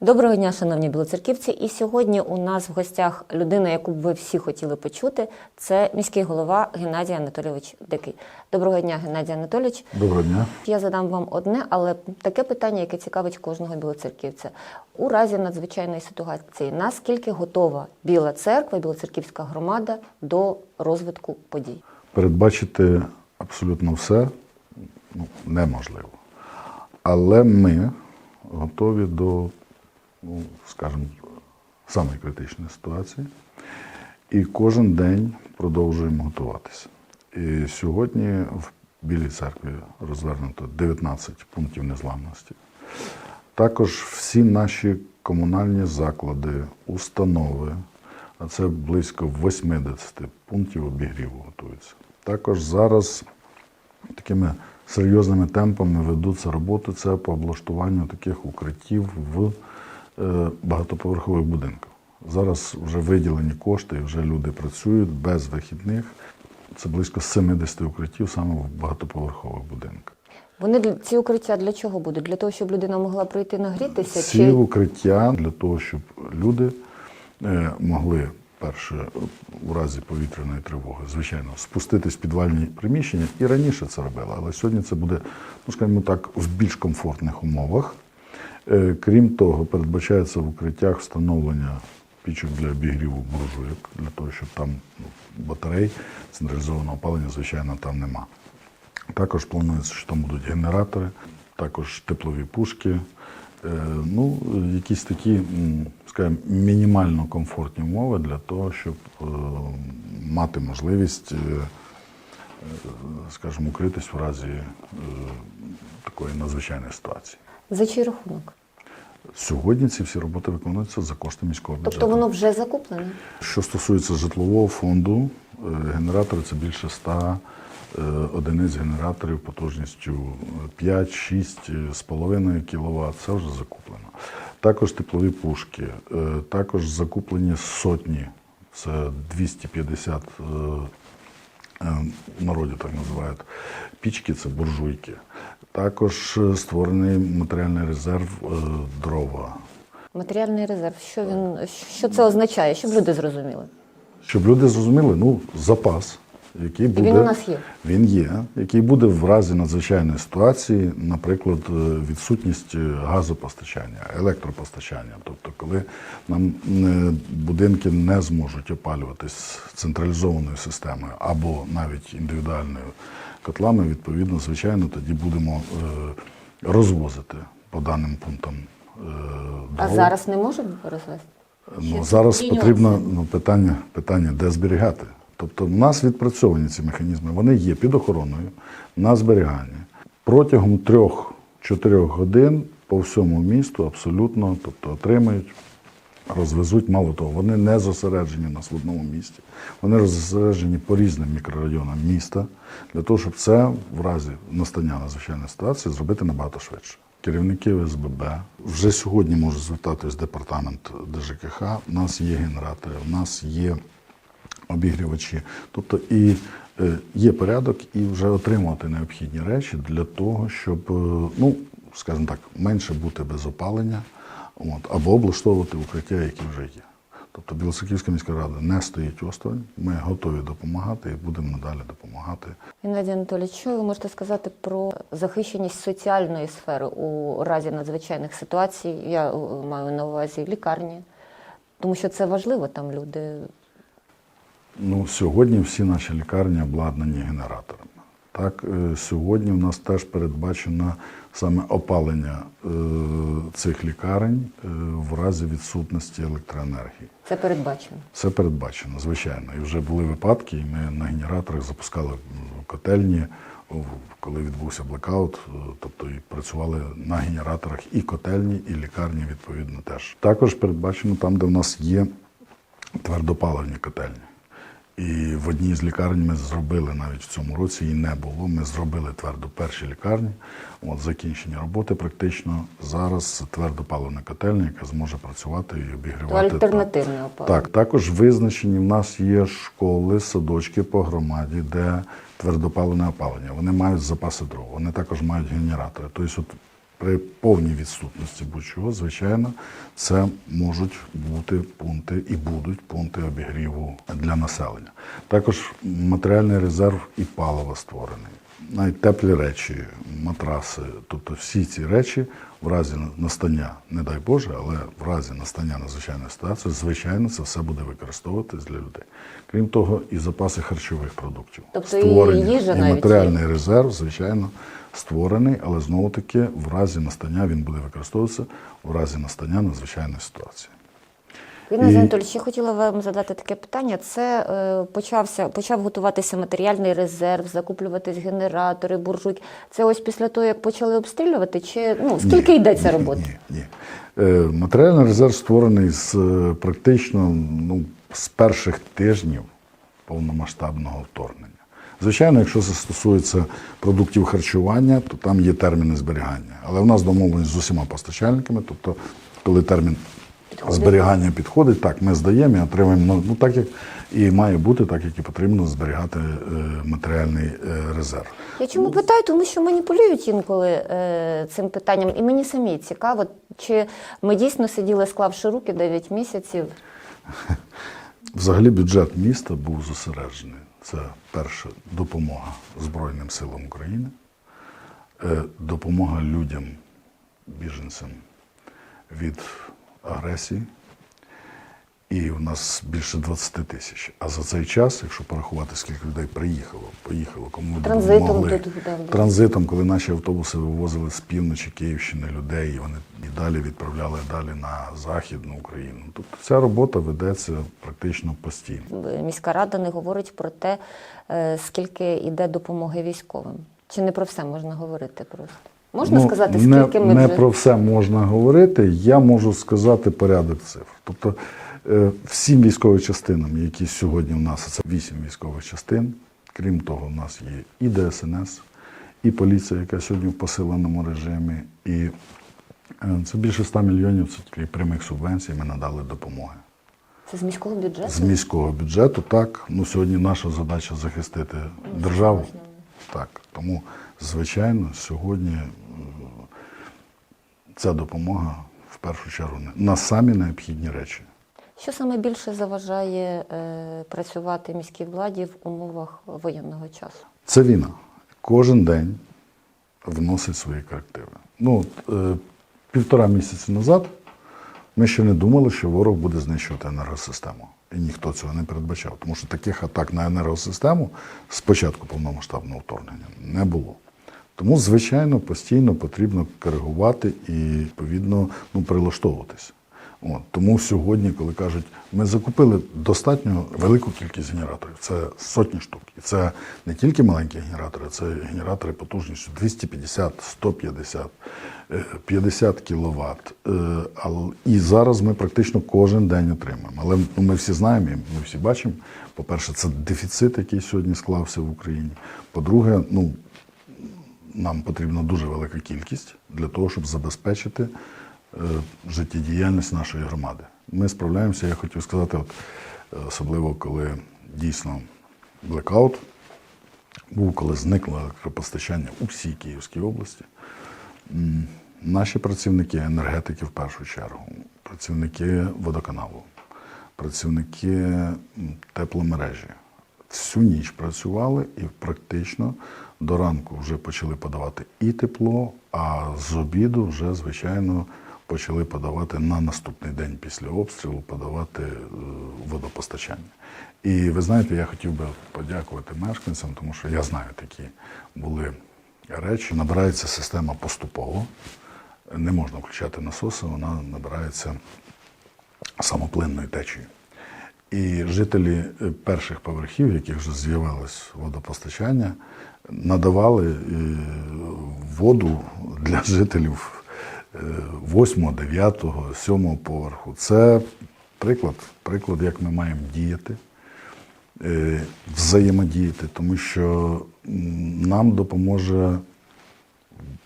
Доброго дня, шановні білоцерківці. І сьогодні у нас в гостях людина, яку б ви всі хотіли почути, це міський голова Геннадій Анатолійович Дикий. Доброго дня, Геннадій Анатолійович. Доброго дня. Я задам вам одне, але таке питання, яке цікавить кожного білоцерківця. У разі надзвичайної ситуації, наскільки готова Біла церква, білоцерківська громада до розвитку подій? Передбачити абсолютно все ну, неможливо. Але ми готові до, ну, скажімо, самої критичної ситуації. І кожен день продовжуємо готуватися. І сьогодні в Білій церкві розвернуто 19 пунктів незламності. Також всі наші комунальні заклади, установи, а це близько 80 пунктів обігріву готуються. Також зараз такими серйозними темпами ведуться роботи це по облаштуванню таких укриттів в багатоповерхових будинках. Зараз вже виділені кошти, вже люди працюють без вихідних. Це близько 70 укриттів саме в багатоповерхових будинках. Вони ці укриття для чого будуть? Для того, щоб людина могла прийти нагрітися? Ці Чи укриття для того, щоб люди е, могли перше у разі повітряної тривоги, звичайно, спуститись в підвальні приміщення і раніше це робили, але сьогодні це буде, ну скажімо так, в більш комфортних умовах. Е, Крім того, передбачається в укриттях встановлення пічок для обігріву буржуйок, для того, щоб там ну, батарей централізованого опалення, звичайно, там нема. Також планується, що там будуть генератори, також теплові пушки. Е, Ну, якісь такі, скажімо, мінімально комфортні умови для того, щоб е, мати можливість, скажімо, укритись в разі такої надзвичайної ситуації. За чий рахунок? Сьогодні ці всі роботи виконуються за кошти міського бюджету. Тобто воно вже закуплене? Що стосується житлового фонду, е, генератори це більше 100 е, одиниць генераторів потужністю 5-6 з половиною кВт. Це вже закуплено. Також теплові пушки, е, також закуплені сотні, це 250 е, е, в народі так називають. Пічки це буржуйки. Також е, створений матеріальний резерв е, дрова. Матеріальний резерв. Що він що це означає? Щоб люди зрозуміли? Щоб люди зрозуміли, ну, запас, який буде. він у нас є? Він є, який буде в разі надзвичайної ситуації, наприклад, е, відсутність е, газопостачання, електропостачання. Тобто, коли нам е, будинки не зможуть опалюватись централізованою системою або навіть індивідуальною котлами, відповідно, звичайно, тоді будемо розвозити по даним пунктам. е, А зараз не можемо розвести? Ну, зараз потрібно ну, питання, питання, де зберігати. Тобто, в нас відпрацьовані ці механізми, вони є під охороною на зберіганні. Протягом трьох-чотирьох годин по всьому місту абсолютно тобто, отримають, розвезуть. Мало того, вони не зосереджені у нас одному місті. Вони зосереджені по різним мікрорайонам міста для того, щоб це в разі настання надзвичайної ситуації зробити набагато швидше. Керівники ОСББ вже сьогодні можуть звертатись департамент ДЖКХ. У нас є генератори, у нас є обігрівачі. Тобто і е, є порядок, і вже отримувати необхідні речі для того, щоб, е, ну, скажімо так, менше бути без опалення, от, або облаштовувати укриття, які вже є. Тобто Білоцерківська міська рада не стоїть осторонь, ми готові допомагати і будемо надалі допомагати. Геннадій Анатолійович, що ви можете сказати про захищеність соціальної сфери у разі надзвичайних ситуацій? Я е, маю на увазі лікарні, тому що це важливо, там люди. Ну, сьогодні всі наші лікарні обладнані генераторами. Так, е, сьогодні в нас теж передбачено саме опалення е, цих лікарень е, в разі відсутності електроенергії. Це передбачено. Це передбачено, звичайно. І вже були випадки, і ми на генераторах запускали котельні, коли відбувся блекаут, тобто і працювали на генераторах і котельні, і лікарні відповідно теж. Також передбачено там, де в нас є твердопаливні котельні. І в одній з лікарень ми зробили навіть в цьому році її не було. Ми зробили твердо перші лікарні. От закінчені роботи практично. Зараз твердопаливна котельня, яка зможе працювати і обігрівати. альтернативне опалення. Так, також визначені в нас є школи, садочки по громаді, де твердопаливне опалення. Вони мають запаси дров, вони також мають генератори. Тобто, от При повній відсутності будь-чого, звичайно, це можуть бути пункти і будуть пункти обігріву для населення. Також матеріальний резерв і паливо створений. Навіть теплі речі, матраси, тобто всі ці речі в разі настання, не дай Боже, але в разі настання надзвичайної ситуації, звичайно, це все буде використовуватись для людей. Крім того, і запаси харчових продуктів. Тобто і їжа і навіть матеріальний резерв, звичайно, створений, але знову таки в разі настання він буде використовуватися в разі настання надзвичайної ситуації. Ірина І- Анатольович, ще хотіла вам задати таке питання. Це е, почався, почав готуватися матеріальний резерв, закуплюватись генератори, буржуйки. Це ось після того, як почали обстрілювати, чи ну скільки Ні, йдеться ні, роботи? Ні, ні. Е, Матеріальний резерв створений з е, практично ну, з перших тижнів повномасштабного вторгнення. Звичайно, якщо це стосується продуктів харчування, то там є терміни зберігання. Але в нас домовленість з усіма постачальниками, тобто, коли термін зберігання підходить, так, ми здаємо і отримуємо ну, так, як і має бути, так як і потрібно зберігати е, матеріальний е, резерв. Я чому питаю? Тому що маніпулюють інколи е, цим питанням, і мені самі цікаво, чи ми дійсно сиділи, склавши руки 9 місяців. Взагалі бюджет міста був зосереджений. Це перше допомога Збройним силам України, е, допомога людям, біженцям від агресії. І у нас більше 20 тисяч. А за цей час, якщо порахувати, скільки людей приїхало, поїхало, кому Транзитом допомогли. тут. Транзитом, коли наші автобуси вивозили з півночі Київщини людей, і вони і далі відправляли далі на Західну Україну. Тобто ця робота ведеться практично постійно. Міська рада не говорить про те, е, скільки йде допомоги військовим. Чи не про все можна говорити просто? Можна Ну, сказати, не, скільки ми не вже про все можна говорити. Я можу сказати порядок цифр. Тобто е, всім військовим частинам, які сьогодні в нас, це вісім військових частин. Крім того, в нас є і ДСНС, і поліція, яка сьогодні в посиленому режимі. І е, це більше 100 мільйонів це тільки прямих субвенцій. Ми надали допомоги. це з міського бюджету? З міського бюджету, так. Ну, сьогодні наша задача захистити державу. Так. Тому, звичайно, сьогодні е, ця допомога в першу чергу на самі необхідні речі. Що саме більше заважає е, працювати міській владі в умовах воєнного часу? Це війна. Кожен день вносить свої корективи. Ну, е, півтора місяці назад ми ще не думали, що ворог буде знищувати енергосистему. І ніхто цього не передбачав. Тому що таких атак на енергосистему з початку повномасштабного вторгнення не було. Тому, звичайно, постійно потрібно коригувати і, відповідно, ну, прилаштовуватися. От, тому сьогодні, коли кажуть, ми закупили достатньо велику кількість генераторів, це сотні штук. І це не тільки маленькі генератори, це генератори потужністю 250, 150, е, 50 кВт. І зараз ми практично кожен день отримуємо. Але ну, ми всі знаємо, ми всі бачимо. По-перше, це дефіцит, який сьогодні склався в Україні. По-друге, ну, нам потрібна дуже велика кількість для того, щоб забезпечити е, життєдіяльність нашої громади. Ми справляємося, я хотів сказати, от, е, особливо коли дійсно блекаут був, коли зникло електропостачання у всій Київській області. Наші працівники, енергетики в першу чергу, працівники водоканалу, працівники тепломережі всю ніч працювали і практично до ранку вже почали подавати і тепло, а з обіду вже, звичайно, почали подавати на наступний день після обстрілу подавати е, водопостачання. І ви знаєте, я хотів би подякувати мешканцям, тому що я знаю, такі були речі. Набирається система поступово, не можна включати насоси, вона набирається самоплинною течією. І жителі е, перших поверхів, яких вже з'явилось водопостачання, надавали е, воду для жителів 8, 9, 7 поверху. Це приклад, приклад, як ми маємо діяти, е, взаємодіяти, тому що нам допоможе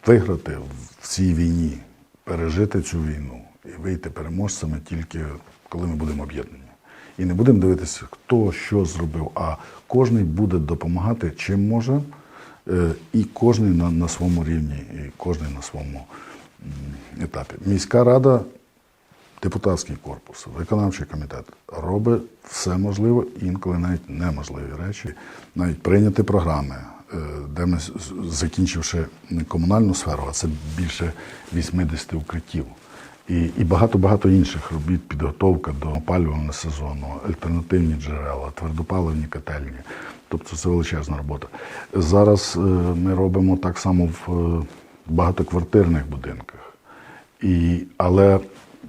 виграти в цій війні, пережити цю війну і вийти переможцями тільки коли ми будемо об'єднані. І не будемо дивитися, хто що зробив, а кожен буде допомагати чим може, е, і кожен на, на своєму рівні, і кожен на своєму етапі. Міська рада, депутатський корпус, виконавчий комітет робить все можливе, інколи навіть неможливі речі, навіть прийняти програми, е, де ми, закінчивши комунальну сферу, а це більше 80 укриттів. І, і багато-багато інших робіт, підготовка до опалювального сезону, альтернативні джерела, твердопаливні котельні. Тобто це величезна робота. Зараз е, ми робимо так само в е, багатоквартирних будинках. І, але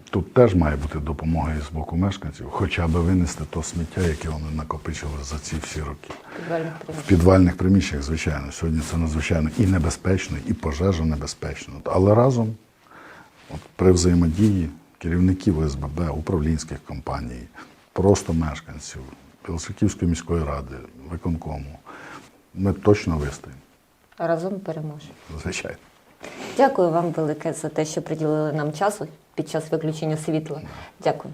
тут теж має бути допомога і з боку мешканців, хоча б винести то сміття, яке вони накопичили за ці всі роки. Підвальних В підвальних приміщеннях, звичайно, сьогодні це надзвичайно і небезпечно, і пожежа небезпечно. Але разом, при взаємодії керівників СББ, управлінських компаній, просто мешканців, Білоцерківської міської ради, виконкому, ми точно вистоїмо, Разом переможемо. звичайно. Дякую вам велике за те, що приділили нам часу під час виключення світла. Дякую.